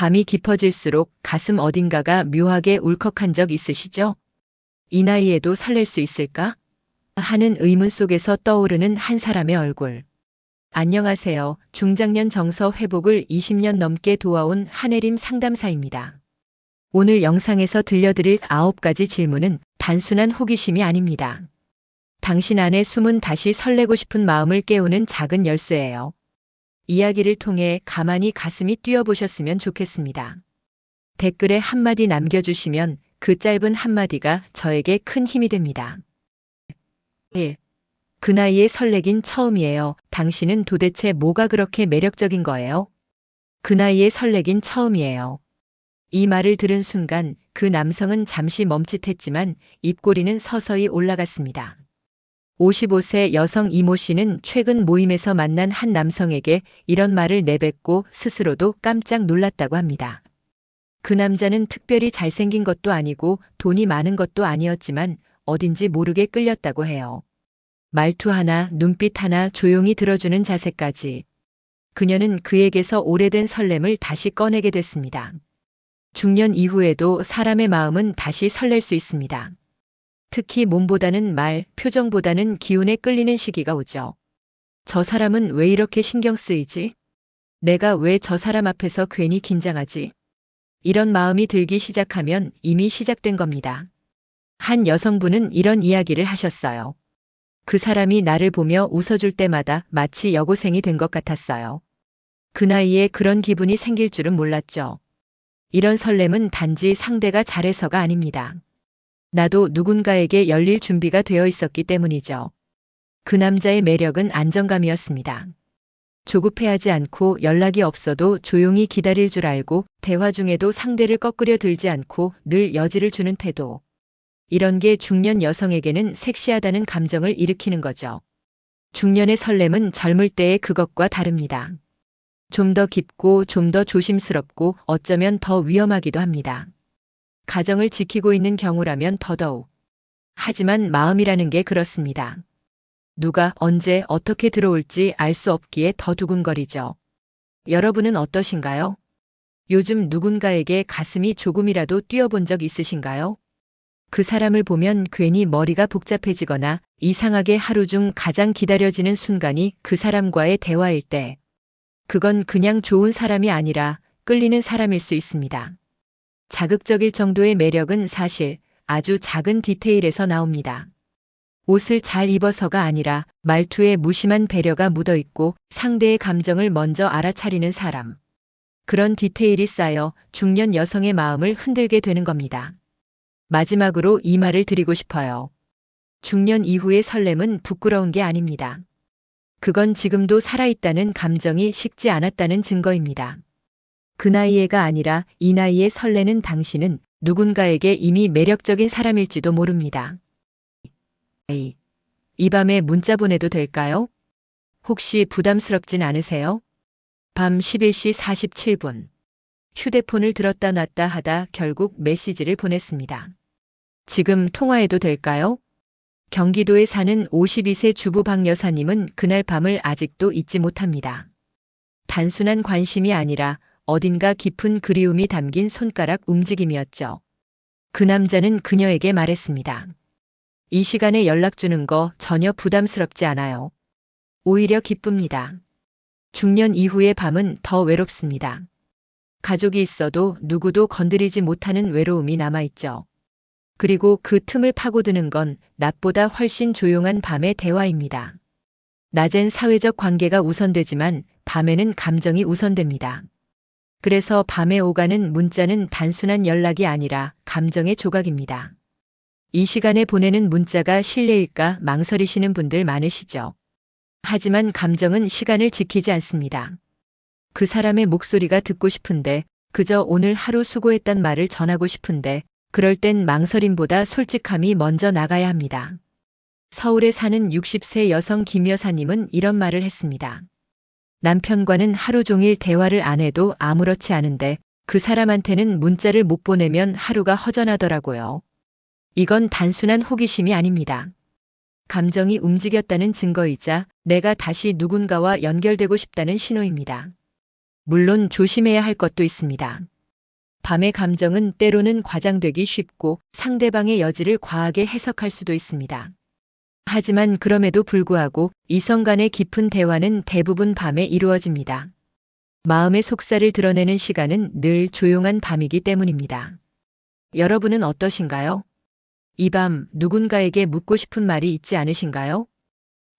밤이 깊어질수록 가슴 어딘가가 묘하게 울컥한 적 있으시죠? 이 나이에도 설렐 수 있을까? 하는 의문 속에서 떠오르는 한 사람의 얼굴. 안녕하세요. 중장년 정서 회복을 20년 넘게 도와온 한혜림 상담사입니다. 오늘 영상에서 들려드릴 9가지 질문은 단순한 호기심이 아닙니다. 당신 안에 숨은 다시 설레고 싶은 마음을 깨우는 작은 열쇠예요. 이야기를 통해 가만히 가슴이 뛰어보셨으면 좋겠습니다. 댓글에 한마디 남겨주시면 그 짧은 한마디가 저에게 큰 힘이 됩니다. 1. 그 나이에 설레긴 처음이에요. 당신은 도대체 뭐가 그렇게 매력적인 거예요? 그 나이에 설레긴 처음이에요. 이 말을 들은 순간 그 남성은 잠시 멈칫했지만 입꼬리는 서서히 올라갔습니다. 55세 여성 이모 씨는 최근 모임에서 만난 한 남성에게 이런 말을 내뱉고 스스로도 깜짝 놀랐다고 합니다. 그 남자는 특별히 잘생긴 것도 아니고 돈이 많은 것도 아니었지만 어딘지 모르게 끌렸다고 해요. 말투 하나, 눈빛 하나 조용히 들어주는 자세까지. 그녀는 그에게서 오래된 설렘을 다시 꺼내게 됐습니다. 중년 이후에도 사람의 마음은 다시 설렐 수 있습니다. 특히 몸보다는 말, 표정보다는 기운에 끌리는 시기가 오죠. 저 사람은 왜 이렇게 신경 쓰이지? 내가 왜 저 사람 앞에서 괜히 긴장하지? 이런 마음이 들기 시작하면 이미 시작된 겁니다. 한 여성분은 이런 이야기를 하셨어요. 그 사람이 나를 보며 웃어줄 때마다 마치 여고생이 된 것 같았어요. 그 나이에 그런 기분이 생길 줄은 몰랐죠. 이런 설렘은 단지 상대가 잘해서가 아닙니다. 나도 누군가에게 열릴 준비가 되어 있었기 때문이죠. 그 남자의 매력은 안정감이었습니다. 조급해하지 않고 연락이 없어도 조용히 기다릴 줄 알고 대화 중에도 상대를 꺾으려 들지 않고 늘 여지를 주는 태도. 이런 게 중년 여성에게는 섹시하다는 감정을 일으키는 거죠. 중년의 설렘은 젊을 때의 그것과 다릅니다. 좀 더 깊고 좀 더 조심스럽고 어쩌면 더 위험하기도 합니다. 가정을 지키고 있는 경우라면 더더욱. 하지만 마음이라는 게 그렇습니다. 누가 언제 어떻게 들어올지 알 수 없기에 더 두근거리죠. 여러분은 어떠신가요? 요즘 누군가에게 가슴이 조금이라도 뛰어본 적 있으신가요? 그 사람을 보면 괜히 머리가 복잡해지거나 이상하게 하루 중 가장 기다려지는 순간이 그 사람과의 대화일 때. 그건 그냥 좋은 사람이 아니라 끌리는 사람일 수 있습니다. 자극적일 정도의 매력은 사실 아주 작은 디테일에서 나옵니다. 옷을 잘 입어서가 아니라 말투에 무심한 배려가 묻어 있고 상대의 감정을 먼저 알아차리는 사람. 그런 디테일이 쌓여 중년 여성의 마음을 흔들게 되는 겁니다. 마지막으로 이 말을 드리고 싶어요. 중년 이후의 설렘은 부끄러운 게 아닙니다. 그건 지금도 살아있다는 감정이 식지 않았다는 증거입니다. 그 나이에가 아니라 이 나이에 설레는 당신은 누군가에게 이미 매력적인 사람일지도 모릅니다. 에이, 이 밤에 문자 보내도 될까요? 혹시 부담스럽진 않으세요? 밤 11시 47분. 휴대폰을 들었다 놨다 하다 결국 메시지를 보냈습니다. 지금 통화해도 될까요? 경기도에 사는 52세 주부 박 여사님은 그날 밤을 아직도 잊지 못합니다. 단순한 관심이 아니라 어딘가 깊은 그리움이 담긴 손가락 움직임이었죠. 그 남자는 그녀에게 말했습니다. 이 시간에 연락 주는 거 전혀 부담스럽지 않아요. 오히려 기쁩니다. 중년 이후의 밤은 더 외롭습니다. 가족이 있어도 누구도 건드리지 못하는 외로움이 남아있죠. 그리고 그 틈을 파고드는 건 낮보다 훨씬 조용한 밤의 대화입니다. 낮엔 사회적 관계가 우선되지만 밤에는 감정이 우선됩니다. 그래서 밤에 오가는 문자는 단순한 연락이 아니라 감정의 조각입니다. 이 시간에 보내는 문자가 실례일까 망설이시는 분들 많으시죠. 하지만 감정은 시간을 지키지 않습니다. 그 사람의 목소리가 듣고 싶은데 그저 오늘 하루 수고했단 말을 전하고 싶은데 그럴 땐 망설임보다 솔직함이 먼저 나가야 합니다. 서울에 사는 60세 여성 김 여사님은 이런 말을 했습니다. 남편과는 하루 종일 대화를 안 해도 아무렇지 않은데 그 사람한테는 문자를 못 보내면 하루가 허전하더라고요. 이건 단순한 호기심이 아닙니다. 감정이 움직였다는 증거이자 내가 다시 누군가와 연결되고 싶다는 신호입니다. 물론 조심해야 할 것도 있습니다. 밤의 감정은 때로는 과장되기 쉽고 상대방의 여지를 과하게 해석할 수도 있습니다. 하지만 그럼에도 불구하고 이성 간의 깊은 대화는 대부분 밤에 이루어집니다. 마음의 속살을 드러내는 시간은 늘 조용한 밤이기 때문입니다. 여러분은 어떠신가요? 이 밤 누군가에게 묻고 싶은 말이 있지 않으신가요?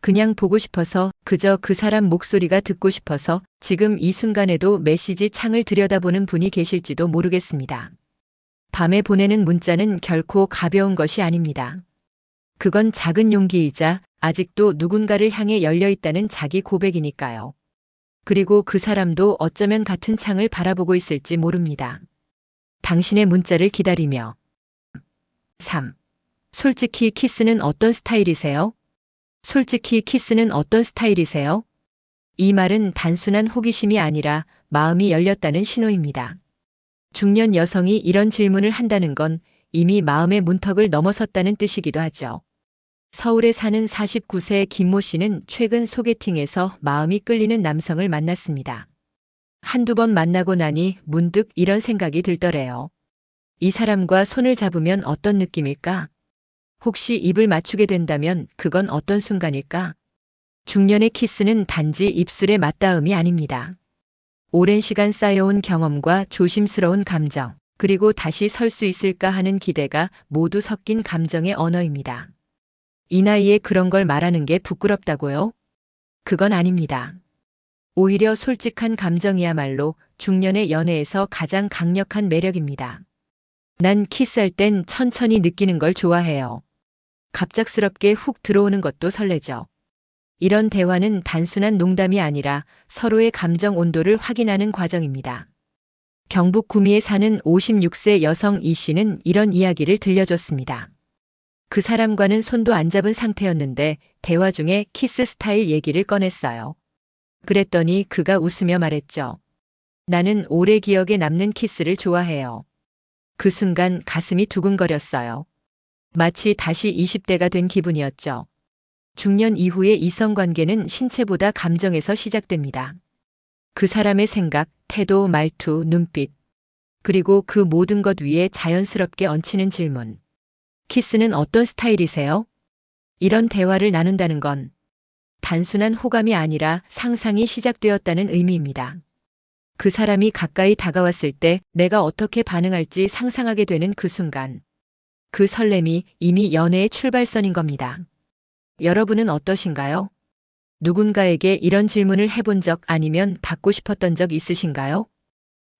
그냥 보고 싶어서 그저 그 사람 목소리가 듣고 싶어서 지금 이 순간에도 메시지 창을 들여다보는 분이 계실지도 모르겠습니다. 밤에 보내는 문자는 결코 가벼운 것이 아닙니다. 그건 작은 용기이자 아직도 누군가를 향해 열려 있다는 자기 고백이니까요. 그리고 그 사람도 어쩌면 같은 창을 바라보고 있을지 모릅니다. 당신의 문자를 기다리며 3. 솔직히 키스는 어떤 스타일이세요? 솔직히 키스는 어떤 스타일이세요? 이 말은 단순한 호기심이 아니라 마음이 열렸다는 신호입니다. 중년 여성이 이런 질문을 한다는 건 이미 마음의 문턱을 넘어섰다는 뜻이기도 하죠. 서울에 사는 49세 김모 씨는 최근 소개팅에서 마음이 끌리는 남성을 만났습니다. 한두 번 만나고 나니 문득 이런 생각이 들더래요. 이 사람과 손을 잡으면 어떤 느낌일까? 혹시 입을 맞추게 된다면 그건 어떤 순간일까? 중년의 키스는 단지 입술의 맞닿음이 아닙니다. 오랜 시간 쌓여온 경험과 조심스러운 감정, 그리고 다시 설 수 있을까 하는 기대가 모두 섞인 감정의 언어입니다. 이 나이에 그런 걸 말하는 게 부끄럽다고요? 그건 아닙니다. 오히려 솔직한 감정이야말로 중년의 연애에서 가장 강력한 매력입니다. 난 키스할 땐 천천히 느끼는 걸 좋아해요. 갑작스럽게 훅 들어오는 것도 설레죠. 이런 대화는 단순한 농담이 아니라 서로의 감정 온도를 확인하는 과정입니다. 경북 구미에 사는 56세 여성 이 씨는 이런 이야기를 들려줬습니다. 그 사람과는 손도 안 잡은 상태였는데 대화 중에 키스 스타일 얘기를 꺼냈어요. 그랬더니 그가 웃으며 말했죠. 나는 오래 기억에 남는 키스를 좋아해요. 그 순간 가슴이 두근거렸어요. 마치 다시 20대가 된 기분이었죠. 중년 이후의 이성 관계는 신체보다 감정에서 시작됩니다. 그 사람의 생각, 태도, 말투, 눈빛, 그리고 그 모든 것 위에 자연스럽게 얹히는 질문. 키스는 어떤 스타일이세요? 이런 대화를 나눈다는 건 단순한 호감이 아니라 상상이 시작되었다는 의미입니다. 그 사람이 가까이 다가왔을 때 내가 어떻게 반응할지 상상하게 되는 그 순간. 그 설렘이 이미 연애의 출발선인 겁니다. 여러분은 어떠신가요? 누군가에게 이런 질문을 해본 적 아니면 받고 싶었던 적 있으신가요?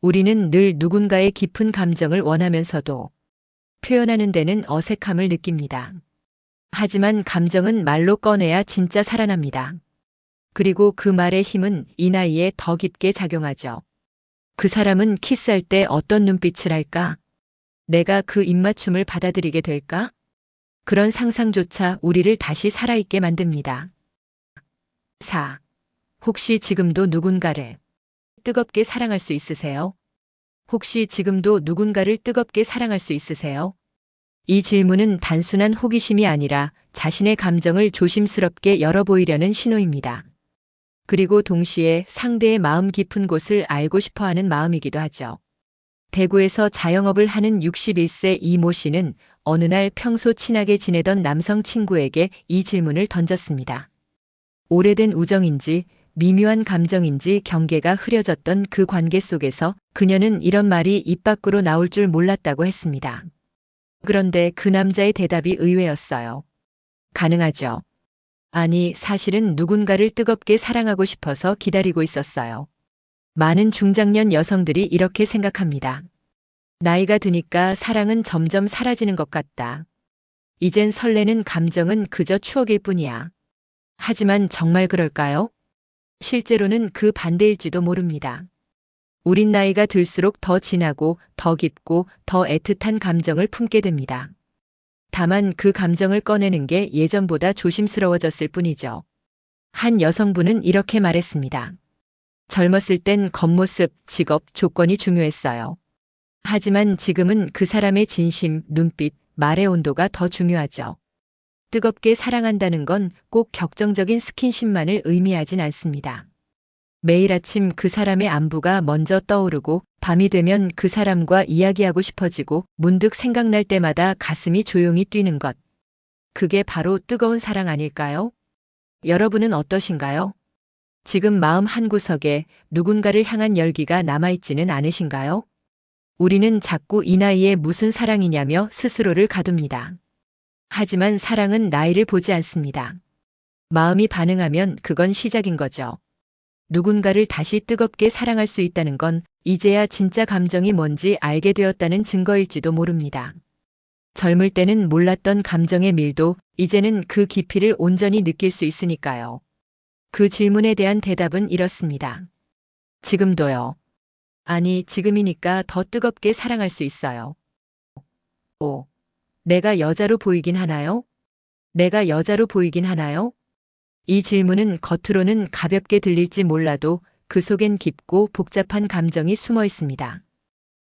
우리는 늘 누군가의 깊은 감정을 원하면서도 표현하는 데는 어색함을 느낍니다. 하지만 감정은 말로 꺼내야 진짜 살아납니다. 그리고 그 말의 힘은 이 나이에 더 깊게 작용하죠. 그 사람은 키스할 때 어떤 눈빛을 할까? 내가 그 입맞춤을 받아들이게 될까? 그런 상상조차 우리를 다시 살아있게 만듭니다. 4. 혹시 지금도 누군가를 뜨겁게 사랑할 수 있으세요? 혹시 지금도 누군가를 뜨겁게 사랑할 수 있으세요? 이 질문은 단순한 호기심이 아니라 자신의 감정을 조심스럽게 열어보이려는 신호입니다. 그리고 동시에 상대의 마음 깊은 곳을 알고 싶어 하는 마음이기도 하죠. 대구에서 자영업을 하는 61세 이모 씨는 어느 날 평소 친하게 지내던 남성 친구에게 이 질문을 던졌습니다. 오래된 우정인지 미묘한 감정인지 경계가 흐려졌던 그 관계 속에서 그녀는 이런 말이 입 밖으로 나올 줄 몰랐다고 했습니다. 그런데 그 남자의 대답이 의외였어요. 가능하죠. 아니, 사실은 누군가를 뜨겁게 사랑하고 싶어서 기다리고 있었어요. 많은 중장년 여성들이 이렇게 생각합니다. 나이가 드니까 사랑은 점점 사라지는 것 같다. 이젠 설레는 감정은 그저 추억일 뿐이야. 하지만 정말 그럴까요? 실제로는 그 반대일지도 모릅니다. 우린 나이가 들수록 더 진하고 더 깊고 더 애틋한 감정을 품게 됩니다. 다만 그 감정을 꺼내는 게 예전보다 조심스러워졌을 뿐이죠. 한 여성분은 이렇게 말했습니다. 젊었을 땐 겉모습, 직업, 조건이 중요했어요. 하지만 지금은 그 사람의 진심, 눈빛, 말의 온도가 더 중요하죠. 뜨겁게 사랑한다는 건 꼭 격정적인 스킨십만을 의미하진 않습니다. 매일 아침 그 사람의 안부가 먼저 떠오르고 밤이 되면 그 사람과 이야기하고 싶어지고 문득 생각날 때마다 가슴이 조용히 뛰는 것. 그게 바로 뜨거운 사랑 아닐까요? 여러분은 어떠신가요? 지금 마음 한구석에 누군가를 향한 열기가 남아있지는 않으신가요? 우리는 자꾸 이 나이에 무슨 사랑이냐며 스스로를 가둡니다. 하지만 사랑은 나이를 보지 않습니다. 마음이 반응하면 그건 시작인 거죠. 누군가를 다시 뜨겁게 사랑할 수 있다는 건 이제야 진짜 감정이 뭔지 알게 되었다는 증거일지도 모릅니다. 젊을 때는 몰랐던 감정의 밀도, 이제는 그 깊이를 온전히 느낄 수 있으니까요. 그 질문에 대한 대답은 이렇습니다. 지금도요. 아니, 지금이니까 더 뜨겁게 사랑할 수 있어요. 오. 내가 여자로 보이긴 하나요? 내가 여자로 보이긴 하나요? 이 질문은 겉으로는 가볍게 들릴지 몰라도 그 속엔 깊고 복잡한 감정이 숨어 있습니다.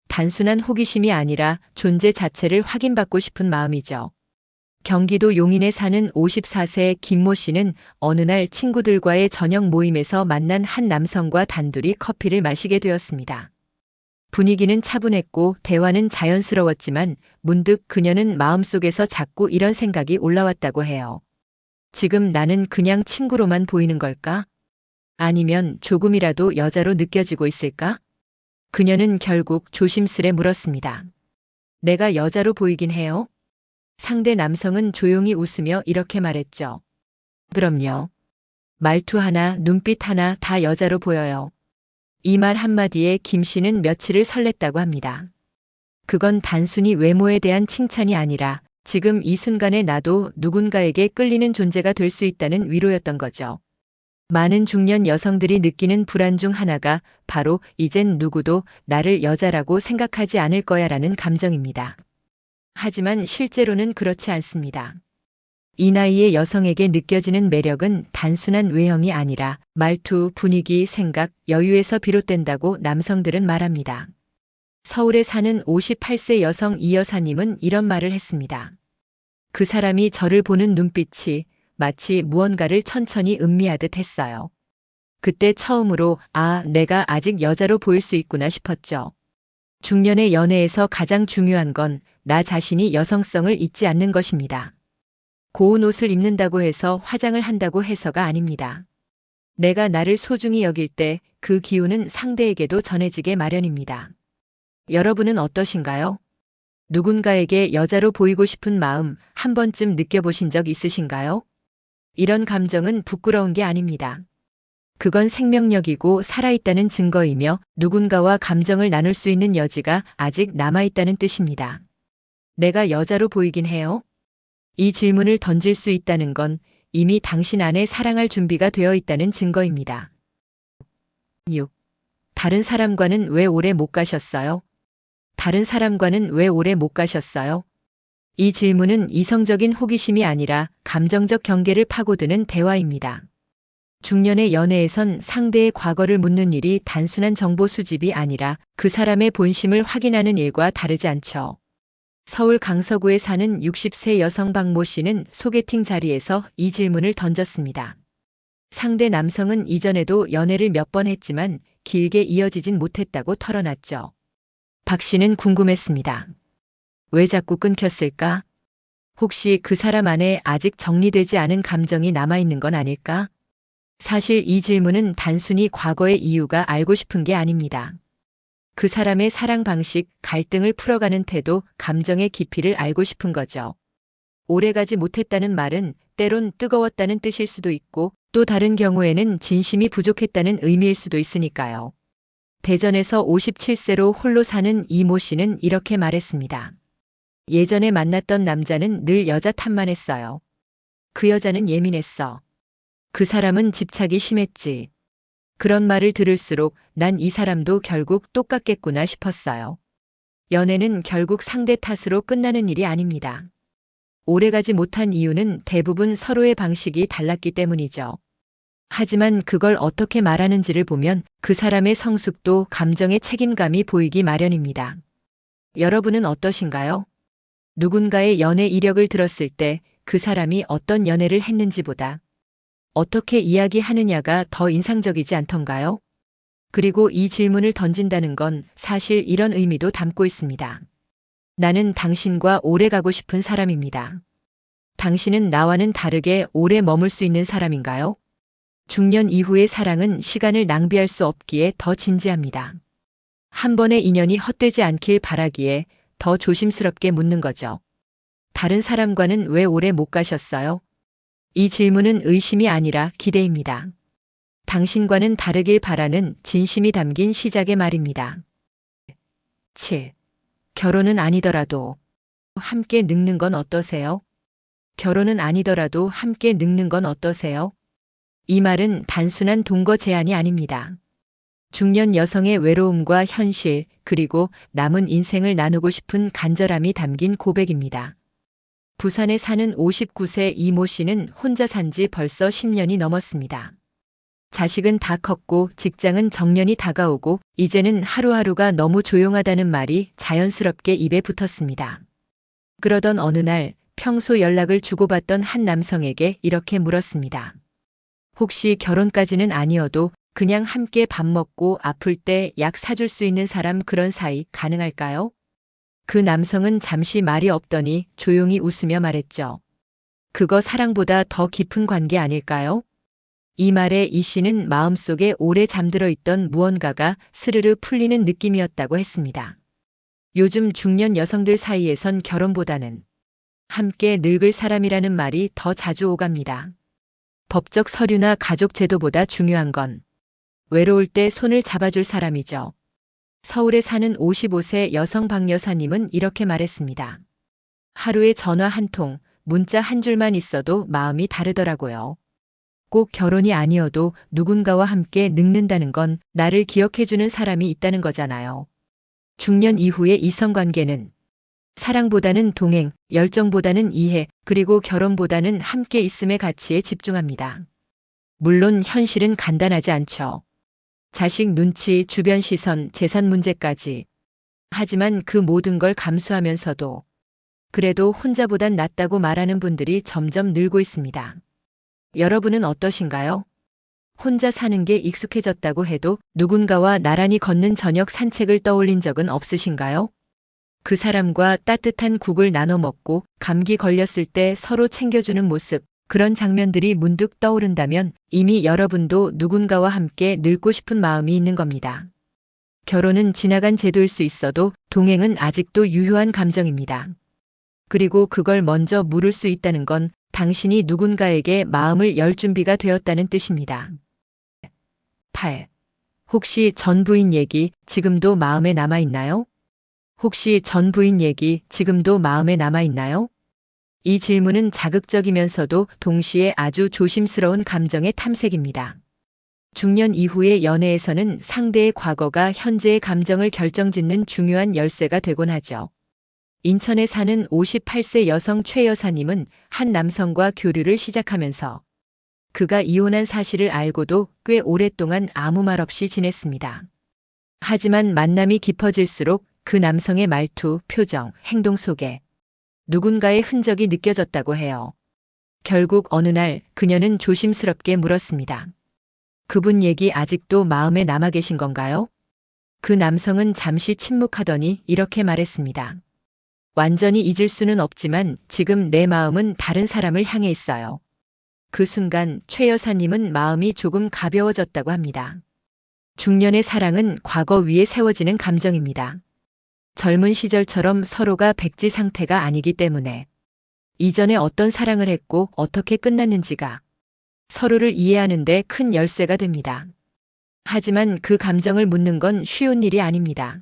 단순한 호기심이 아니라 존재 자체를 확인받고 싶은 마음이죠. 경기도 용인에 사는 54세 김모 씨는 어느 날 친구들과의 저녁 모임에서 만난 한 남성과 단둘이 커피를 마시게 되었습니다. 분위기는 차분했고 대화는 자연스러웠지만 문득 그녀는 마음속에서 자꾸 이런 생각이 올라왔다고 해요. 지금 나는 그냥 친구로만 보이는 걸까? 아니면 조금이라도 여자로 느껴지고 있을까? 그녀는 결국 조심스레 물었습니다. 내가 여자로 보이긴 해요? 상대 남성은 조용히 웃으며 이렇게 말했죠. 그럼요. 말투 하나, 눈빛 하나 다 여자로 보여요. 이 말 한마디에 김 씨는 며칠을 설렜다고 합니다. 그건 단순히 외모에 대한 칭찬이 아니라 지금 이 순간에 나도 누군가에게 끌리는 존재가 될 수 있다는 위로였던 거죠. 많은 중년 여성들이 느끼는 불안 중 하나가 바로 이젠 누구도 나를 여자라고 생각하지 않을 거야 라는 감정입니다. 하지만 실제로는 그렇지 않습니다. 이 나이의 여성에게 느껴지는 매력은 단순한 외형이 아니라 말투, 분위기, 생각, 여유에서 비롯된다고 남성들은 말합니다. 서울에 사는 58세 여성 이 여사님은 이런 말을 했습니다. 그 사람이 저를 보는 눈빛이 마치 무언가를 천천히 음미하듯 했어요. 그때 처음으로 아, 내가 아직 여자로 보일 수 있구나 싶었죠. 중년의 연애에서 가장 중요한 건 나 자신이 여성성을 잊지 않는 것입니다. 고운 옷을 입는다고 해서 화장을 한다고 해서가 아닙니다. 내가 나를 소중히 여길 때 그 기운은 상대에게도 전해지게 마련입니다. 여러분은 어떠신가요? 누군가에게 여자로 보이고 싶은 마음 한 번쯤 느껴보신 적 있으신가요? 이런 감정은 부끄러운 게 아닙니다. 그건 생명력이고 살아있다는 증거이며 누군가와 감정을 나눌 수 있는 여지가 아직 남아있다는 뜻입니다. 내가 여자로 보이긴 해요? 이 질문을 던질 수 있다는 건 이미 당신 안에 사랑할 준비가 되어 있다는 증거입니다. 6. 다른 사람과는 왜 오래 못 가셨어요? 다른 사람과는 왜 오래 못 가셨어요? 이 질문은 이성적인 호기심이 아니라 감정적 경계를 파고드는 대화입니다. 중년의 연애에선 상대의 과거를 묻는 일이 단순한 정보 수집이 아니라 그 사람의 본심을 확인하는 일과 다르지 않죠. 서울 강서구에 사는 60세 여성 박 모 씨는 소개팅 자리에서 이 질문을 던졌습니다. 상대 남성은 이전에도 연애를 몇 번 했지만 길게 이어지진 못했다고 털어놨죠. 박 씨는 궁금했습니다. 왜 자꾸 끊겼을까? 혹시 그 사람 안에 아직 정리되지 않은 감정이 남아있는 건 아닐까? 사실 이 질문은 단순히 과거의 이유가 알고 싶은 게 아닙니다. 그 사람의 사랑 방식, 갈등을 풀어가는 태도, 감정의 깊이를 알고 싶은 거죠. 오래가지 못했다는 말은 때론 뜨거웠다는 뜻일 수도 있고 또 다른 경우에는 진심이 부족했다는 의미일 수도 있으니까요. 대전에서 57세로 홀로 사는 이모 씨는 이렇게 말했습니다. 예전에 만났던 남자는 늘 여자 탓만 했어요. 그 여자는 예민했어. 그 사람은 집착이 심했지. 그런 말을 들을수록 난 이 사람도 결국 똑같겠구나 싶었어요. 연애는 결국 상대 탓으로 끝나는 일이 아닙니다. 오래가지 못한 이유는 대부분 서로의 방식이 달랐기 때문이죠. 하지만 그걸 어떻게 말하는지를 보면 그 사람의 성숙도 감정의 책임감이 보이기 마련입니다. 여러분은 어떠신가요? 누군가의 연애 이력을 들었을 때 그 사람이 어떤 연애를 했는지보다 어떻게 이야기하느냐가 더 인상적이지 않던가요? 그리고 이 질문을 던진다는 건 사실 이런 의미도 담고 있습니다. 나는 당신과 오래 가고 싶은 사람입니다. 당신은 나와는 다르게 오래 머물 수 있는 사람인가요? 중년 이후의 사랑은 시간을 낭비할 수 없기에 더 진지합니다. 한 번의 인연이 헛되지 않길 바라기에 더 조심스럽게 묻는 거죠. 다른 사람과는 왜 오래 못 가셨어요? 이 질문은 의심이 아니라 기대입니다. 당신과는 다르길 바라는 진심이 담긴 시작의 말입니다. 7. 결혼은 아니더라도 함께 늙는 건 어떠세요? 결혼은 아니더라도 함께 늙는 건 어떠세요? 이 말은 단순한 동거 제안이 아닙니다. 중년 여성의 외로움과 현실, 그리고 남은 인생을 나누고 싶은 간절함이 담긴 고백입니다. 부산에 사는 59세 이모 씨는 혼자 산 지 벌써 10년이 넘었습니다. 자식은 다 컸고 직장은 정년이 다가오고 이제는 하루하루가 너무 조용하다는 말이 자연스럽게 입에 붙었습니다. 그러던 어느 날 평소 연락을 주고받던 한 남성에게 이렇게 물었습니다. 혹시 결혼까지는 아니어도 그냥 함께 밥 먹고 아플 때 약 사줄 수 있는 사람 그런 사이 가능할까요? 그 남성은 잠시 말이 없더니 조용히 웃으며 말했죠. 그거 사랑보다 더 깊은 관계 아닐까요? 이 말에 이 씨는 마음속에 오래 잠들어 있던 무언가가 스르르 풀리는 느낌이었다고 했습니다. 요즘 중년 여성들 사이에선 결혼보다는 함께 늙을 사람이라는 말이 더 자주 오갑니다. 법적 서류나 가족 제도보다 중요한 건 외로울 때 손을 잡아줄 사람이죠. 서울에 사는 55세 여성 박 여사님은 이렇게 말했습니다. 하루에 전화 한 통, 문자 한 줄만 있어도 마음이 다르더라고요. 꼭 결혼이 아니어도 누군가와 함께 늙는다는 건 나를 기억해주는 사람이 있다는 거잖아요. 중년 이후의 이성관계는 사랑보다는 동행, 열정보다는 이해, 그리고 결혼보다는 함께 있음의 가치에 집중합니다. 물론 현실은 간단하지 않죠. 자식 눈치, 주변 시선, 재산 문제까지. 하지만 그 모든 걸 감수하면서도 그래도 혼자보단 낫다고 말하는 분들이 점점 늘고 있습니다. 여러분은 어떠신가요? 혼자 사는 게 익숙해졌다고 해도 누군가와 나란히 걷는 저녁 산책을 떠올린 적은 없으신가요? 그 사람과 따뜻한 국을 나눠 먹고 감기 걸렸을 때 서로 챙겨주는 모습, 그런 장면들이 문득 떠오른다면 이미 여러분도 누군가와 함께 늙고 싶은 마음이 있는 겁니다. 결혼은 지나간 제도일 수 있어도 동행은 아직도 유효한 감정입니다. 그리고 그걸 먼저 물을 수 있다는 건 당신이 누군가에게 마음을 열 준비가 되었다는 뜻입니다. 8. 혹시 전 부인 얘기 지금도 마음에 남아 있나요? 혹시 전 부인 얘기 지금도 마음에 남아 있나요? 이 질문은 자극적이면서도 동시에 아주 조심스러운 감정의 탐색입니다. 중년 이후의 연애에서는 상대의 과거가 현재의 감정을 결정짓는 중요한 열쇠가 되곤 하죠. 인천에 사는 58세 여성 최 여사님은 한 남성과 교류를 시작하면서 그가 이혼한 사실을 알고도 꽤 오랫동안 아무 말 없이 지냈습니다. 하지만 만남이 깊어질수록 그 남성의 말투, 표정, 행동 속에 누군가의 흔적이 느껴졌다고 해요. 결국 어느 날 그녀는 조심스럽게 물었습니다. 그분 얘기 아직도 마음에 남아 계신 건가요? 그 남성은 잠시 침묵하더니 이렇게 말했습니다. 완전히 잊을 수는 없지만 지금 내 마음은 다른 사람을 향해 있어요. 그 순간 최 여사님은 마음이 조금 가벼워졌다고 합니다. 중년의 사랑은 과거 위에 세워지는 감정입니다. 젊은 시절처럼 서로가 백지 상태가 아니기 때문에 이전에 어떤 사랑을 했고 어떻게 끝났는지가 서로를 이해하는데 큰 열쇠가 됩니다. 하지만 그 감정을 묻는 건 쉬운 일이 아닙니다.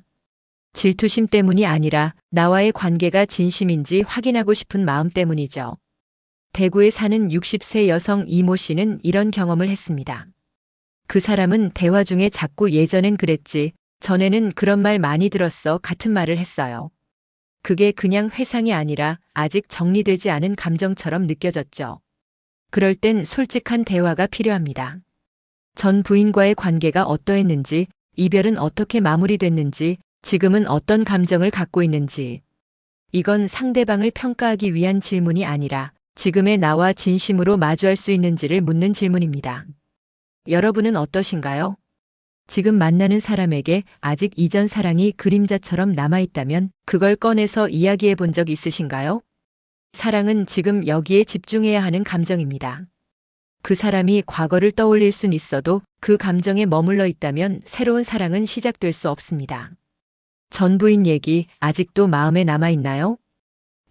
질투심 때문이 아니라 나와의 관계가 진심인지 확인하고 싶은 마음 때문이죠. 대구에 사는 60세 여성 이모 씨는 이런 경험을 했습니다. 그 사람은 대화 중에 자꾸 예전엔 그랬지, 전에는 그런 말 많이 들었어 같은 말을 했어요. 그게 그냥 회상이 아니라 아직 정리되지 않은 감정처럼 느껴졌죠. 그럴 땐 솔직한 대화가 필요합니다. 전 부인과의 관계가 어떠했는지, 이별은 어떻게 마무리됐는지, 지금은 어떤 감정을 갖고 있는지. 이건 상대방을 평가하기 위한 질문이 아니라 지금의 나와 진심으로 마주할 수 있는지를 묻는 질문입니다. 여러분은 어떠신가요? 지금 만나는 사람에게 아직 이전 사랑이 그림자처럼 남아있다면 그걸 꺼내서 이야기해 본 적 있으신가요? 사랑은 지금 여기에 집중해야 하는 감정입니다. 그 사람이 과거를 떠올릴 순 있어도 그 감정에 머물러 있다면 새로운 사랑은 시작될 수 없습니다. 전 부인 얘기 아직도 마음에 남아있나요?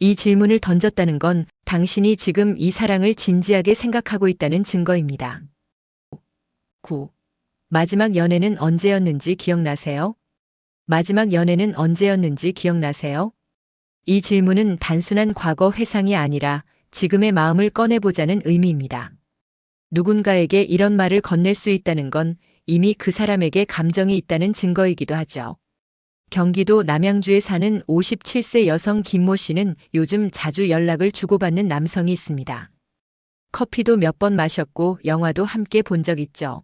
이 질문을 던졌다는 건 당신이 지금 이 사랑을 진지하게 생각하고 있다는 증거입니다. 9. 마지막 연애는 언제였는지 기억나세요? 마지막 연애는 언제였는지 기억나세요? 이 질문은 단순한 과거 회상이 아니라 지금의 마음을 꺼내보자는 의미입니다. 누군가에게 이런 말을 건넬 수 있다는 건 이미 그 사람에게 감정이 있다는 증거이기도 하죠. 경기도 남양주에 사는 57세 여성 김모 씨는 요즘 자주 연락을 주고받는 남성이 있습니다. 커피도 몇 번 마셨고 영화도 함께 본 적 있죠.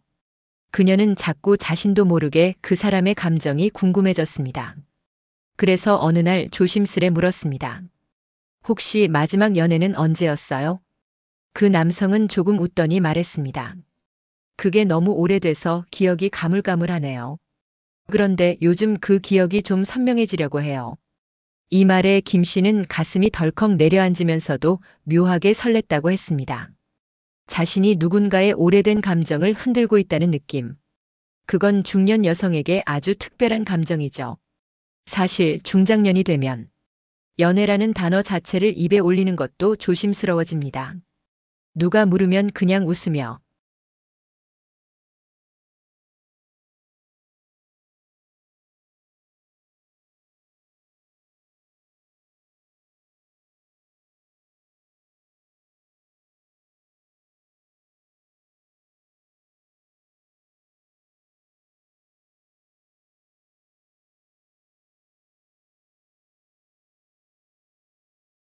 그녀는 자꾸 자신도 모르게 그 사람의 감정이 궁금해졌습니다. 그래서 어느 날 조심스레 물었습니다. 혹시 마지막 연애는 언제였어요? 그 남성은 조금 웃더니 말했습니다. 그게 너무 오래돼서 기억이 가물가물하네요. 그런데 요즘 그 기억이 좀 선명해지려고 해요. 이 말에 김 씨는 가슴이 덜컥 내려앉으면서도 묘하게 설렜다고 했습니다. 자신이 누군가의 오래된 감정을 흔들고 있다는 느낌. 그건 중년 여성에게 아주 특별한 감정이죠. 사실 중장년이 되면 연애라는 단어 자체를 입에 올리는 것도 조심스러워집니다. 누가 물으면 그냥 웃으며